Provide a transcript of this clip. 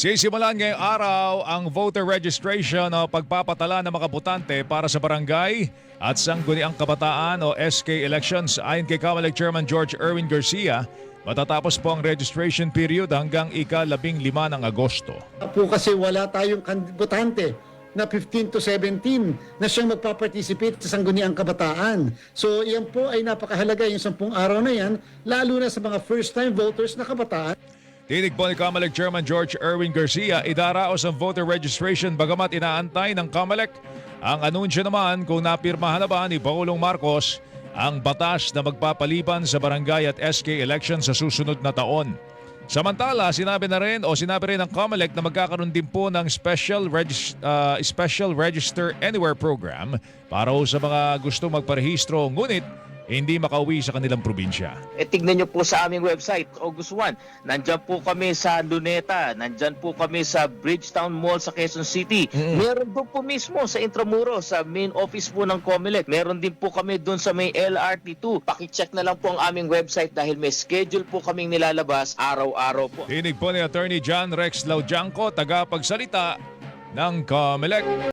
Sisimulan ngayong araw ang voter registration o pagpapatala ng mga botante para sa barangay at sangguniang kabataan o SK elections ayon kay Kamalek Chairman George Erwin Garcia. Matatapos po ang registration period hanggang ika-labing lima ng Agosto. po kasi wala tayong kandidate na 15 to 17 na siyang magpa-participate sa sangguniang kabataan. So yan po ay napakahalaga yung sampung araw na yan, lalo na sa mga first-time voters na kabataan. Tinig po ni Kamalek Chairman George Erwin Garcia, idaraos ang voter registration bagamat inaantay ng Kamalek. Ang anunsyo naman kung napirmahan na ba ni Pangulong Marcos ang batas na magpapaliban sa barangay at SK election sa susunod na taon. Samantala, sinabi na rin o sinabi rin ng COMELEC na magkakaroon din po ng special, regis- ah, special Register Anywhere program para sa mga gusto magparehistro ngunit hindi makauwi sa kanilang probinsya. E tignan nyo po sa aming website, August 1. Nandyan po kami sa Luneta, nandyan po kami sa Bridgetown Mall sa Quezon City. Meron doon po mismo sa Intramuros, sa main office po ng Comelec. Meron din po kami doon sa may LRT2. Pakicheck na lang po ang aming website dahil may schedule po kaming nilalabas araw-araw po. Tinig po ni Attorney John Rex Laujanco, tagapagsalita ng COMELEC.